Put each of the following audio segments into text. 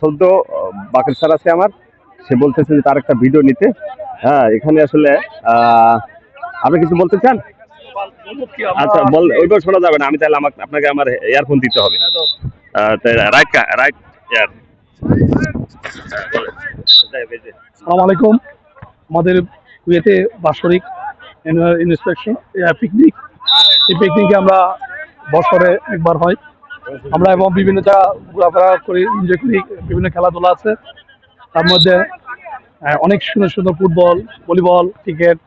সদ্য বাকের স্যার আছে আমার। সে বলতেছে যে তার একটা ভিডিও নিতে। হ্যাঁ এখানে আসলে আপনি কিছু বলতে চান? আচ্ছা বল ওইবার শোনা যাবে না। আমি তাহলে আমাকে আপনাকে আমার ইয়ারফোন দিতে হবে। আমাদের কুয়েতে বাৎসরিক ইন্সপেকশন পিকনিক এই পিকনিকে আমরা বছরে একবার হয়। আমরা এবং বিভিন্ন জায়গা ঘোরাফেরা করি এনজয় করি, বিভিন্ন খেলাধুলা আছে। তার মধ্যে অনেক সুন্দর সুন্দর ফুটবল, ভলিবল, ক্রিকেট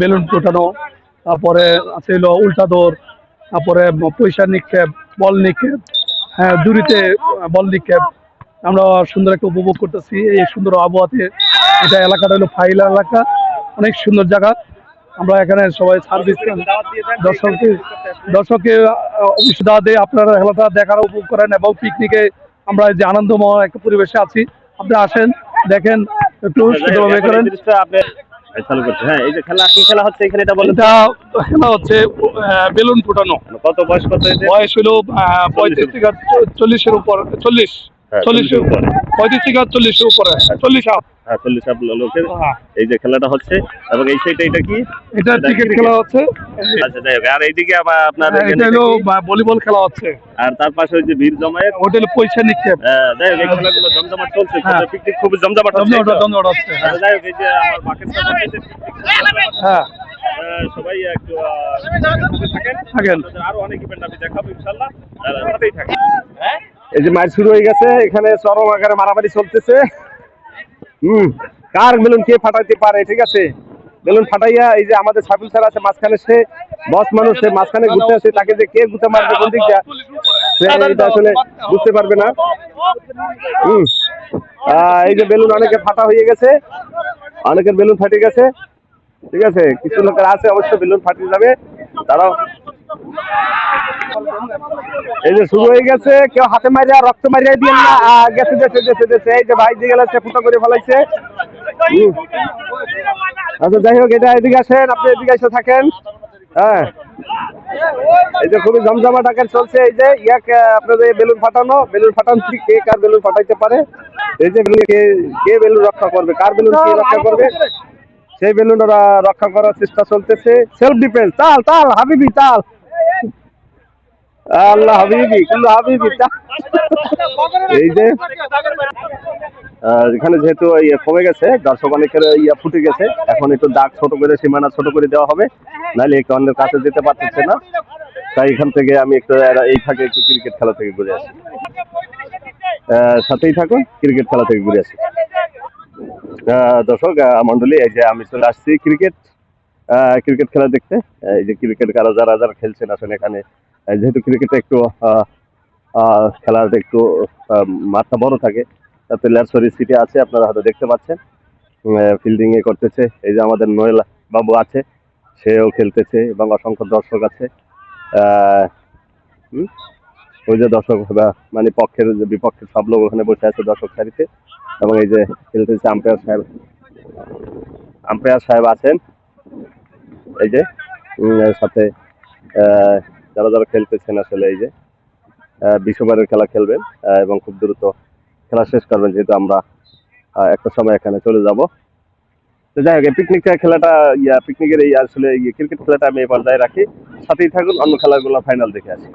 বেলুন ফোটানো, তারপরে আছে হলো উল্টা দৌড়, তারপরে পয়সা নিক্ষেপ, বল নিক্ষেপ হ্যাঁ দূরিতে বল নিক্ষেপ। আমরা সুন্দর একটা উপভোগ করতেছি এই সুন্দর আবহাওয়াতে। এটা এলাকাটা হলো ফাইলা এলাকা, অনেক সুন্দর জায়গা। আমরা এখানে সবাই সার্ভিস দর্শককে দর্শককে অবশ্যই দিয়ে আপনারা খেলাটা দেখার উপভোগ করেন এবং পিকনিকে আমরা যে আনন্দময় একটা পরিবেশে আছি। আপনি আসেন দেখেন একটু সুন্দরভাবে করেন। হ্যাঁ এই যে খেলা খেলা হচ্ছে এখানে এটা বলেন এটা খেলা হচ্ছে বেলুন ফুটানো। কত বয়স কত বয়স হলো পঁয়ত্রিশ থেকে চল্লিশের উপর চল্লিশ হ্যাঁ, চল্লিশের উপর। পঁয়ত্রিশ থেকে চল্লিশের উপরে। চল্লিশ আপ হ্যাঁ চল্লিশ আপ লোকের। হ্যাঁ। এই যে খেলাটা হচ্ছে এবং এই সাইডে এটা কি? এটা এটা ক্রিকেট খেলা হচ্ছে। আচ্ছা যাই হোক আর এইদিকে আবার আপনার হ্যাঁ, এটা হলো ভলিবল খেলা হচ্ছে। আর তার পাশে ওই যে বীর জমায়েত। ওটা হলো পয়সা নিক্ষেপ। যাই হোক এই খেলাগুলো জমজমাট চলছে। পিকনিক খুব জমজমাট হচ্ছে। হচ্ছে। আচ্ছা, যাই হোক এই যে আমার হ্যাঁ। সবাই একটু থাকেন। আরও অনেক ইভেন্ট আমি দেখাবো ইনশাল্লাহ থাকেন। এই যে মাইল শুরু হয়ে গেছে, এখানে চরম আকারে মারামারি চলতেছে। হুম, কার বেলুন কে ফাটাইতে পারে, ঠিক আছে? বেলুন ফাটাইয়া এই যে আমাদের সাইফুল স্যার আছে, মাঝখানে সে বস মানুষ, সে মাঝখানে ঘুরতে আসে, তাকে যে কে ঘুরতে মারবে, কোন দিকটা সে আসলে বুঝতে পারবে না। হুম এই যে বেলুন অনেকে ফাটা হয়ে গেছে, অনেকের বেলুন ফাটে গেছে, ঠিক আছে? কিছু লোকের আছে, অবশ্য বেলুন ফাটিয়ে যাবে, তারাও এই যে শুরু হয়ে গেছে, কেউ হাতে মারিয়া, রক্ত মারিয়া দিয়ে না। গেছে গেছে গেছে গেছে। এই যে ভাই দিয়ে গেছে ফুটো করে ফেলাইছে। আচ্ছা যাই হোক, এটা এদিকে আসেন, আপনি এদিকে এসে থাকেন। হ্যাঁ। এই যে খুবই জমজমাট আকার চলছে, এই যে ইয়াক আপনাদের বেলুন ফাটানো। বেলুন ফাটানো কে কার বেলুন ফাটাইতে পারে। এই যে কে কে বেলুন রক্ষা করবে? কার বেলুন কে রক্ষা করবে? সেই বেলুন ওরা রক্ষা করার চেষ্টা চলতেছে। সেলফ ডিফেন্স তাল তাল হাবিবি তাল আল্লাহ হাবিবি, কিন্তু হাবিবি এই যে এখানে যেহেতু ইয়ে কমে গেছে, দর্শক অনেকের ইয়া ফুটে গেছে, এখন একটু দাগ ছোট করে, সীমানা ছোট করে দেওয়া হবে। নাহলে একটু অন্যের কাছে যেতে পারতেছে না। তাই এখান থেকে আমি একটু এই একটু ক্রিকেট খেলা থেকে ঘুরে আসি। সাথেই থাকুন ক্রিকেট খেলা থেকে ঘুরে আসি। দর্শক মন্ডলী এই যে আমি চলে আসছি ক্রিকেট ক্রিকেট খেলা দেখতে। এই যে ক্রিকেট খেলা, যারা যারা খেলছেন আসলে এখানে। যেহেতু ক্রিকেটে একটু খেলাটা একটু মাঠটা বড় থাকে, তাতে ল্যাসরি সিটি আছে, আপনারা হয়তো দেখতে পাচ্ছেন। ফিল্ডিং এ করতেছে, এই যে আমাদের নোয়েল বাবু আছে, সেও খেলতেছে, এবং অসংখ্য দর্শক আছে। ওই যে দর্শক মানে পক্ষের, যে বিপক্ষের সব লোক ওখানে বসে আছে দর্শক সারিতে, এবং এই যে খেলতেছে আম্পায়ার সাহেব। আম্পায়ার সাহেব আছেন, এই যে সাথে যারা যারা খেলতেছেন আসলে এই যে বিশ্ববারের খেলা খেলবেন এবং খুব দ্রুত খেলা শেষ করবেন, যেহেতু আমরা একটা সময় এখানে চলে যাব। তো যাই হোক পিকনিক খেলাটা, ইয়া পিকনিকের এই আসলে ক্রিকেট খেলাটা আমি এই পর্যায়ে রাখি। সাথেই থাকুন, অন্য খেলাগুলো ফাইনাল দেখে আসি।